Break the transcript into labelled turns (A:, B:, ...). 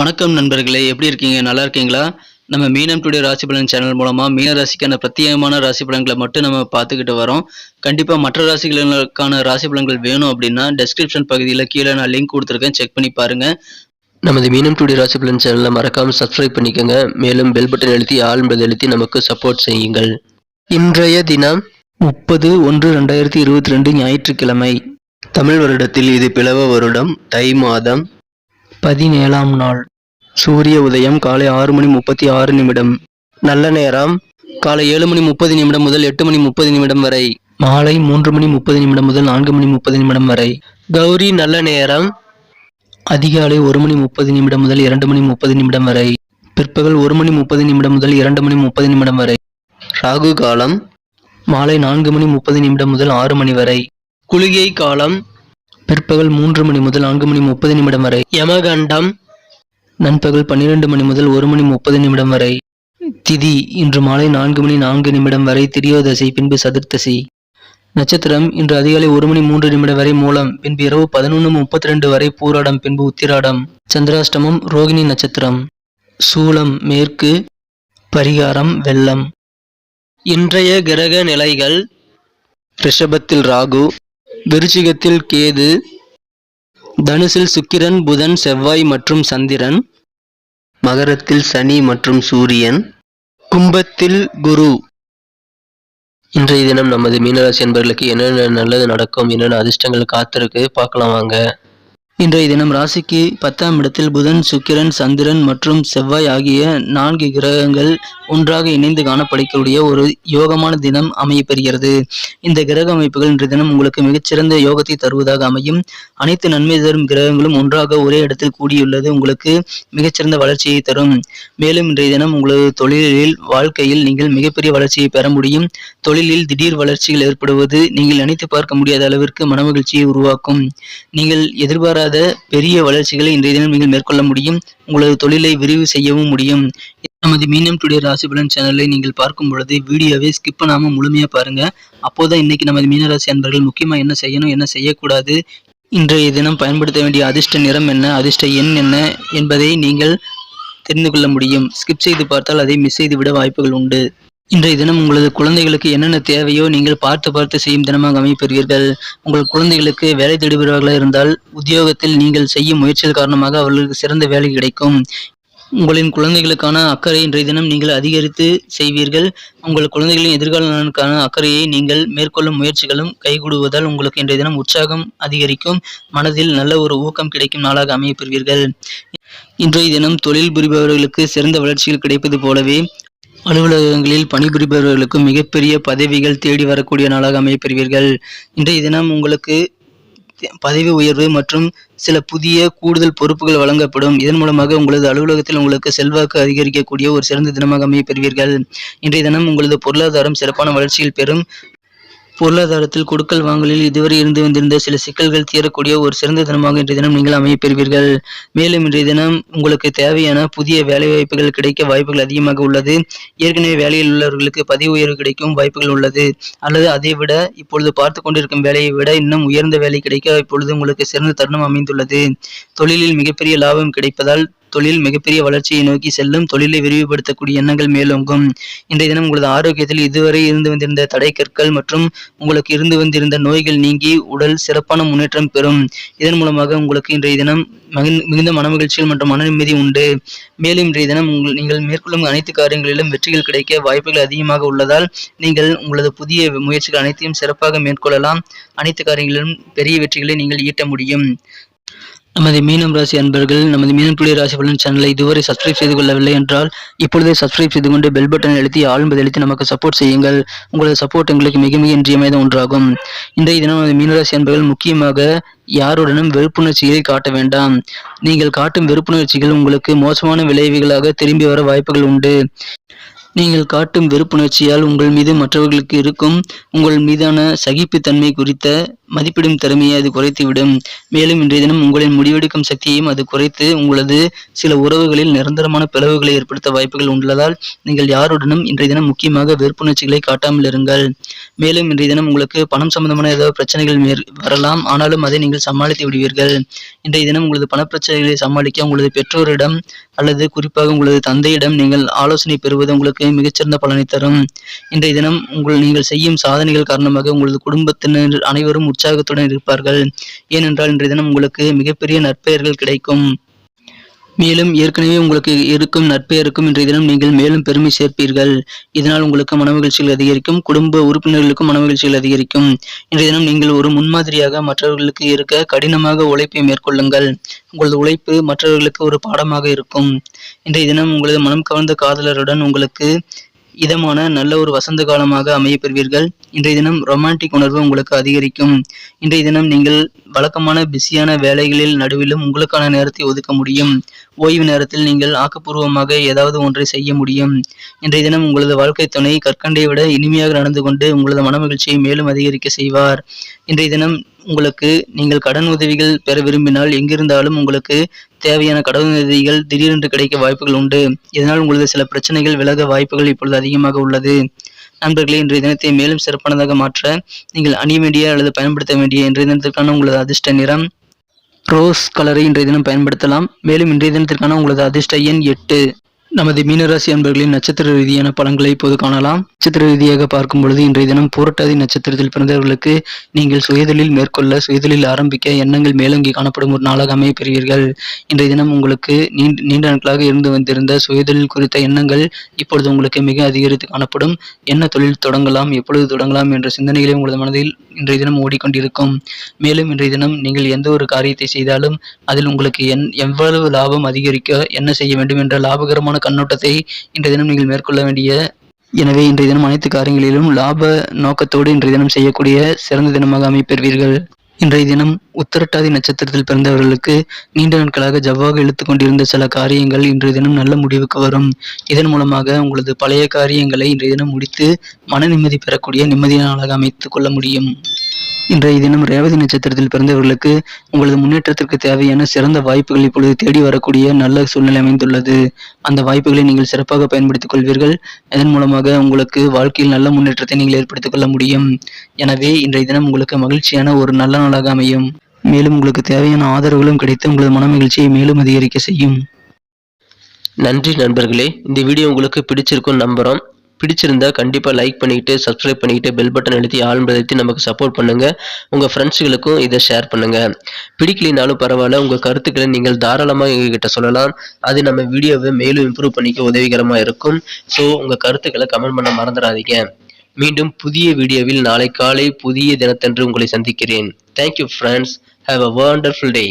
A: வணக்கம் நண்பர்களே எப்படி இருக்கீங்க? நல்லா இருக்கீங்களா? நம்ம மீனம் டுடே ராசி பலன் சேனல் மூலமாக மீன ராசிக்கான பிரத்யேகமான ராசி பலன்களை மட்டும் நம்ம பார்த்துக்கிட்டு வரோம். கண்டிப்பாக மற்ற ராசிகளுக்கான ராசி பலன்கள் வேணும் அப்படின்னா டெஸ்கிரிப்ஷன் பகுதியில் கீழே நான் லிங்க் கொடுத்துருக்கேன். செக் பண்ணி பாருங்க. நமது மீனம் டுடே ராசி பலன் சேனலை மறக்காம சப்ஸ்கிரைப் பண்ணிக்கோங்க. மேலும் பெல் பட்டன் எழுத்தி ஆல் என்பதை எழுத்தி நமக்கு சப்போர்ட் செய்யுங்கள். இன்றைய தினம் முப்பது ஒன்று ரெண்டாயிரத்தி இருபத்தி ரெண்டு ஞாயிற்றுக்கிழமை. தமிழ் வருடத்தில் இது பிளவ வருடம். தை மாதம் பதினேழாம் நாள். சூரிய உதயம் காலை ஆறு மணி முப்பத்தி ஆறு நிமிடம். நல்ல நேரம். காலை ஏழு மணி முப்பது நிமிடம் முதல் எட்டு மணி முப்பது நிமிடம் வரை. மாலை மூன்று மணி முப்பது நிமிடம் முதல் நான்கு மணி முப்பது நிமிடம் வரை. கௌரி நல்ல நேரம். அதிகாலை ஒரு மணி முப்பது நிமிடம் முதல் இரண்டு மணி முப்பது நிமிடம் வரை. பிற்பகல் ஒரு மணி முப்பது நிமிடம் முதல் இரண்டு மணி முப்பது நிமிடம் வரை. ராகு காலம். மாலை நான்கு மணி முப்பது நிமிடம் முதல் ஆறு மணி வரை. குளிகை காலம். பிற்பகல் மூன்று மணி முதல் நான்கு மணி முப்பது நிமிடம் வரை. யமகண்டம். நண்பகல் பன்னிரண்டு மணி முதல் ஒரு மணி முப்பது நிமிடம் வரை. திதி இன்று மாலை நான்கு மணி நான்கு நிமிடம் வரை திரியோதசி பின்பு சதுர்த்தசி. நட்சத்திரம் இன்று அதிகாலை ஒரு மணி மூன்று நிமிடம் வரை மூலம் பின்பு இரவு பதினொன்று முப்பத்தி ரெண்டு வரை பூராடம் பின்பு உத்திராடம். சந்திராஷ்டமம் ரோகிணி நட்சத்திரம். சூலம் மேற்கு. பரிகாரம் வெள்ளம். இன்றைய கிரக நிலைகள். ரிஷபத்தில் ராகு. விருச்சிகத்தில் கேது தனுசில் சுக்கிரன் புதன் செவ்வாய் மற்றும் சந்திரன் மகரத்தில் சனி மற்றும் சூரியன் கும்பத்தில் குரு. இன்றைய தினம் நமது மீனராசி என்பவர்களுக்கு என்னென்ன நல்லது நடக்கும் என்னென்ன அதிர்ஷ்டங்கள் காத்திருக்கு பார்க்கலாம் வாங்க. இன்றைய தினம் ராசிக்கு பத்தாம் இடத்தில் புதன் சுக்கிரன் சந்திரன் மற்றும் செவ்வாய் ஆகிய நான்கு கிரகங்கள் ஒன்றாக இணைந்து காணப்படக்கூடிய ஒரு யோகமான தினம் அமையப்பெறுகிறது. இந்த கிரக அமைப்புகள் இன்றைய தினம் உங்களுக்கு மிகச்சிறந்த யோகத்தை தருவதாக அமையும். அனைத்து நன்மை தரும் கிரகங்களும் ஒன்றாக ஒரே இடத்தில் கூடியுள்ளது. உங்களுக்கு மிகச்சிறந்த வளர்ச்சியை தரும். மேலும் இன்றைய தினம் உங்களது தொழிலில் வாழ்க்கையில் நீங்கள் மிகப்பெரிய வளர்ச்சியை பெற முடியும். தொழிலில் திடீர் வளர்ச்சிகள் ஏற்படுவது நீங்கள் நினைத்து பார்க்க முடியாத அளவிற்கு மனமகிழ்ச்சியை உருவாக்கும். நீங்கள் எதிர்பாராத பெரிய வளர்ச்சிகளை இன்றைய தினம் நீங்கள் மேற்கொள்ள முடியும். உங்களது தொழிலை விரிவு செய்யவும் முடியும். நமது மீனம் டுடே ராசி பலன் சேனலை நீங்கள் பார்க்கும் பொழுது வீடியோவை ஸ்கிப் பண்ணாம முழுமையாக பாருங்க. அப்போதான் இன்னைக்கு நமது மீனராசி அன்பர்கள் முக்கியமா என்ன செய்யணும் என்ன செய்யக்கூடாது இன்றைய தினம் பயன்படுத்த வேண்டிய அதிர்ஷ்ட நிறம் என்ன அதிர்ஷ்ட எண் என்ன என்பதை நீங்கள் தெரிந்து கொள்ள முடியும். ஸ்கிப் செய்து பார்த்தால் அதை மிஸ் செய்து விட வாய்ப்புகள் உண்டு. இன்றைய தினம் உங்களது குழந்தைகளுக்கு என்னென்ன தேவையோ நீங்கள் பார்த்து பார்த்து செய்யும் தினமாக அமைப்பெறுவீர்கள் உங்கள் குழந்தைகளுக்கு வேலை தேடுபவர்களாக இருந்தால் உத்தியோகத்தில் நீங்கள் செய்யும் முயற்சிகள் காரணமாக அவர்களுக்கு சிறந்த வேலை கிடைக்கும். உங்களின் குழந்தைகளுக்கான அக்கறை இன்றைய தினம் நீங்கள் அதிகரித்து செய்வீர்கள். உங்கள் குழந்தைகளின் எதிர்கால நலனுக்கான அக்கறையை நீங்கள் மேற்கொள்ளும் முயற்சிகளும் கைகூடுவதால் உங்களுக்கு இன்றைய தினம் உற்சாகம் அதிகரிக்கும். மனதில் நல்ல ஒரு ஊக்கம் கிடைக்கும் நாளாக அமையப்பெறுவீர்கள். இன்றைய தினம் தொழில் புரிபவர்களுக்கு சிறந்த வளர்ச்சிகள் கிடைப்பது போலவே அலுவலகங்களில் பணிபுரிபவர்களுக்கு மிகப்பெரிய பதவிகள் தேடி வரக்கூடிய நாளாக அமையப்பெறுவீர்கள். இன்றைய தினம் உங்களுக்கு பதவி உயர்வு மற்றும் சில புதிய கூடுதல் பொறுப்புகள் வழங்கப்படும். இதன் மூலமாக உங்களது அலுவலகத்தில் உங்களுக்கு செல்வாக்கு அதிகரிக்கக்கூடிய ஒரு சிறந்த தினமாக அமையப்பெறுவீர்கள். இன்றைய தினம் உங்களது பொருளாதாரம் சிறப்பான வளர்ச்சியில் பெறும் பொருளாதாரத்தில் கொடுக்கல் வாங்கலில் இதுவரை இருந்து வந்திருந்த சில சிக்கல்கள் தீரக்கூடிய ஒரு சிறந்த தினமாக இன்றைய தினம் நீங்கள் அமையப்பெறுவீர்கள் மேலும் இன்றைய தினம் உங்களுக்கு தேவையான புதிய வேலை வாய்ப்புகள் கிடைக்க வாய்ப்புகள் அதிகமாக உள்ளது. ஏற்கனவே வேலையில் உள்ளவர்களுக்கு பதவி உயர்வு கிடைக்கும் வாய்ப்புகள் உள்ளது. அல்லது அதை விட இப்பொழுது பார்த்து கொண்டிருக்கும் வேலையை விட இன்னும் உயர்ந்த வேலை கிடைக்க இப்பொழுது உங்களுக்கு சிறந்த தருணம் அமைந்துள்ளது. தொழிலில் மிகப்பெரிய லாபம் கிடைப்பதால் தொழில் மிகப்பெரிய வளர்ச்சியை நோக்கி செல்லும் தொழிலை விரிவுபடுத்தக்கூடிய எண்ணங்கள் மேலோங்கும். இன்றைய தினம் உங்களது ஆரோக்கியத்தில் இதுவரை இருந்து வந்திருந்த தடை கற்கள் மற்றும் உங்களுக்கு இருந்து வந்திருந்த நோய்கள் நீங்கி உடல் சிறப்பான முன்னேற்றம் பெறும். இதன் மூலமாக உங்களுக்கு இன்றைய தினம் மகிழ் மிகுந்த மனமகிழ்ச்சிகள் மற்றும் மன நிம்மதி உண்டு. மேலும் இன்றைய தினம் உங்கள் நீங்கள் மேற்கொள்ளும் அனைத்து காரியங்களிலும் வெற்றிகள் கிடைக்க வாய்ப்புகள் அதிகமாக உள்ளதால் நீங்கள் உங்களது புதிய முயற்சிகள் அனைத்தையும் சிறப்பாக மேற்கொள்ளலாம். அனைத்து காரியங்களிலும் பெரிய வெற்றிகளை நீங்கள் ஈட்ட முடியும். நமது மீனம் ராசி அன்பர்கள் நமது மீனம் புள்ளி ராசி பலன் சேனலை இதுவரை சப்ஸ்கிரைப் செய்து கொள்ளவில்லை என்றால் இப்பொழுதே சப்ஸ்கிரைப் செய்து கொண்டு பெல் பட்டன் அழுத்தி ஆழ்ந்து அழுத்தி நமக்கு சப்போர்ட் செய்யுங்கள். உங்களது சப்போர்ட் எங்களுக்கு மிக மிக இன்றியமையாத ஒன்றாகும். இன்றைய தினம் நமது மீனராசி அன்பர்கள் முக்கியமாக யாருடனும் வெறுப்புணர்ச்சியை காட்ட வேண்டாம். நீங்கள் காட்டும் வெறுப்புணர்ச்சிகள் உங்களுக்கு மோசமான விளைவுகளாக திரும்பி வர வாய்ப்புகள் உண்டு. நீங்கள் காட்டும் வெறுப்புணர்ச்சியால் உங்கள் மீது மற்றவர்களுக்கு இருக்கும் உங்கள் மீதான சகிப்புத்தன்மை குறித்த மதிப்பிடும் திறமையை அது குறைத்துவிடும். மேலும் இன்றைய தினம் உங்களின் முடிவெடுக்கும் சக்தியையும் அது குறைத்து உங்களது சில உறவுகளில் நிரந்தரமான பிளவுகளை ஏற்படுத்த வாய்ப்புகள் உள்ளதால் நீங்கள் யாருடனும் இன்றைய தினம் முக்கியமாக வெறுப்புணர்ச்சிகளை காட்டாமல் இருங்கள். மேலும் இன்றைய தினம் உங்களுக்கு பணம் சம்பந்தமான ஏதாவது பிரச்சனைகள் வரலாம். ஆனாலும் அதை நீங்கள் சமாளித்து விடுவீர்கள். இன்றைய தினம் உங்களது பணப்பிரச்சனைகளை சமாளிக்க உங்களது பெற்றோரிடம் அல்லது குறிப்பாக உங்களது தந்தையிடம் நீங்கள் ஆலோசனை பெறுவது உங்களுக்கு மிகச்சிறந்த பலனை தரும். இன்றைய தினம் உங்கள் நீங்கள் செய்யும் சாதனைகள் காரணமாக உங்களது குடும்பத்தினர் அனைவரும் உற்சாகத்துடன் இருப்பார்கள். ஏனென்றால் இன்றைய தினம் உங்களுக்கு மிகப்பெரிய நற்பெயர்கள் கிடைக்கும். மேலும் ஏற்கனவே உங்களுக்கு இருக்கும் நட்பெயருக்கும் இன்றைய தினம் நீங்கள் மேலும் பெருமை சேர்ப்பீர்கள். இதனால் உங்களுக்கு மனமகிழ்ச்சிகள் அதிகரிக்கும் குடும்ப உறுப்பினர்களுக்கும் மனமகிழ்ச்சிகள் அதிகரிக்கும். இன்றைய தினம் நீங்கள் ஒரு முன்மாதிரியாக மற்றவர்களுக்கு இருக்க கடினமாக உழைப்பை மேற்கொள்ளுங்கள். உங்களது உழைப்பு மற்றவர்களுக்கு ஒரு பாடமாக இருக்கும். இன்றைய தினம் உங்களது மனம் கவர்ந்த காதலருடன் உங்களுக்கு இதமான நல்ல ஒரு வசந்த காலமாக அமைய பெறுவீர்கள் இன்றைய தினம் ரொமான்டிக் உணர்வு உங்களுக்கு அதிகரிக்கும். இன்றைய தினம் நீங்கள் வழக்கமான பிஸியான வேலைகளில் நடுவிலும் உங்களுக்கான நேரத்தை ஒதுக்க முடியும். ஓய்வு நேரத்தில் நீங்கள் ஆக்கப்பூர்வமாக ஏதாவது ஒன்றை செய்ய முடியும். இன்றைய தினம் உங்களது வாழ்க்கை துணை கற்கண்டை விட இனிமையாக நடந்து கொண்டு உங்களது மனமகிழ்ச்சியை மேலும் அதிகரிக்க செய்வார். இன்றைய தினம் உங்களுக்கு நீங்கள் கடன் உதவிகள் பெற விரும்பினால் எங்கிருந்தாலும் உங்களுக்கு தேவையான கடன் உதவிகள் திடீரென்று கிடைக்க வாய்ப்புகள் உண்டு. இதனால் உங்களது சில பிரச்சனைகள் விலக வாய்ப்புகள் இப்பொழுது அதிகமாக உள்ளது. நண்பர்களே இன்றைய தினத்தை மேலும் சிறப்பானதாக மாற்ற நீங்கள் அணிய வேண்டிய அல்லது பயன்படுத்த வேண்டிய இன்றைய தினத்திற்கான உங்களது அதிர்ஷ்ட நிறம் ரோஸ் கலரை இன்றைய தினம் பயன்படுத்தலாம். மேலும் இன்றைய தினத்திற்கான உங்களது அதிர்ஷ்ட எண் எட்டு. நமது மீனராசி அன்பர்களின் நட்சத்திர ரீதியான பலன்களை இப்போது காணலாம். நட்சத்திர ரீதியாக பார்க்கும் பொழுது இன்றைய தினம் பூரட்டாதி நட்சத்திரத்தில் பிறந்தவர்களுக்கு நீங்கள் சுயதொழில் மேற்கொள்ள சுயதொழில் ஆரம்பிக்க எண்ணங்கள் மேலோங்கி காணப்படும் ஒரு நாளாக அமைய பெறுவீர்கள். இன்றைய தினம் உங்களுக்கு நீண்ட நீண்ட நாட்களாக இருந்து வந்திருந்த சுயதொழில் குறித்த எண்ணங்கள் இப்பொழுது உங்களுக்கு மிக அதிகரித்து காணப்படும். என்ன தொழில் தொடங்கலாம் எப்பொழுது தொடங்கலாம் என்ற சிந்தனைகளே உங்களது மனதில் இன்றைய தினம் ஓடிக்கொண்டிருக்கும். மேலும் இன்றைய தினம் நீங்கள் எந்த ஒரு காரியத்தை செய்தாலும் அதில் உங்களுக்கு என் எவ்வளவு லாபம் அதிகரிக்க என்ன செய்ய வேண்டும் என்ற லாபகரமான கண்ணோட்டத்தை இன்றைய தினம் நீங்கள் மேற்கொள்ள வேண்டிய எனவே இன்றைய தினம் அனைத்து காரியங்களிலும் லாப நோக்கத்தோடு இன்றைய தினம் செய்யக்கூடிய சிறந்த தினமாக அமைப்பெறுவீர்கள். இன்றைய தினம் உத்தரட்டாதி நட்சத்திரத்தில் பிறந்தவர்களுக்கு நீண்ட நாட்களாக ஜவ்வாக இழுத்து கொண்டிருந்த சில காரியங்கள் இன்றைய தினம் நல்ல முடிவுக்கு வரும். இதன் மூலமாக உங்களது பழைய காரியங்களை இன்றைய தினம் முடித்து மன நிம்மதி பெறக்கூடிய நிம்மதியான நாளாக அமைத்துக் கொள்ள முடியும். இன்றைய தினம் ரேவதி நட்சத்திரத்தில் பிறந்தவர்களுக்கு உங்களது முன்னேற்றத்திற்கு தேவையான சிறந்த வாய்ப்புகள் இப்பொழுது தேடி வரக்கூடிய நல்ல சூழ்நிலை அமைந்துள்ளது. அந்த வாய்ப்புகளை நீங்கள் சிறப்பாக பயன்படுத்திக் கொள்வீர்கள். இதன் மூலமாக உங்களுக்கு வாழ்க்கையில் நல்ல முன்னேற்றத்தை நீங்கள் ஏற்படுத்திக் கொள்ள முடியும். எனவே இன்றைய தினம் உங்களுக்கு மகிழ்ச்சியான ஒரு நல்ல நாளாக அமையும். மேலும் உங்களுக்கு தேவையான ஆதரவுகளும் கிடைத்து உங்களது மன மகிழ்ச்சியை மேலும் அதிகரிக்க செய்யும்.
B: நன்றி நண்பர்களே. இந்த வீடியோ உங்களுக்கு பிடிச்சிருக்கும் நம்புகிறோம் பிடிச்சிருந்தா கண்டிப்பாக லைக் பண்ணிக்கிட்டு சப்ஸ்கிரைப் பண்ணிக்கிட்டு பெல் பட்டன் அழுத்தி ஆழ்ந்தழுத்தி நமக்கு சப்போர்ட் பண்ணுங்கள் உங்கள் ஃப்ரெண்ட்ஸுகளுக்கும் இதை ஷேர் பண்ணுங்கள் பிடிக்கலினாலும் பரவாயில்ல உங்கள் கருத்துக்களை நீங்கள் தாராளமாக எங்ககிட்ட சொல்லலாம். அது நம்ம வீடியோவை மேலும் இம்ப்ரூவ் பண்ணிக்க உதவிகரமாக இருக்கும். ஸோ உங்கள் கருத்துக்களை கமெண்ட் பண்ண மறந்துடாதீங்க. மீண்டும் புதிய வீடியோவில் நாளை காலை புதிய தினத்தன்று உங்களை சந்திக்கிறேன். Thank you friends have a wonderful day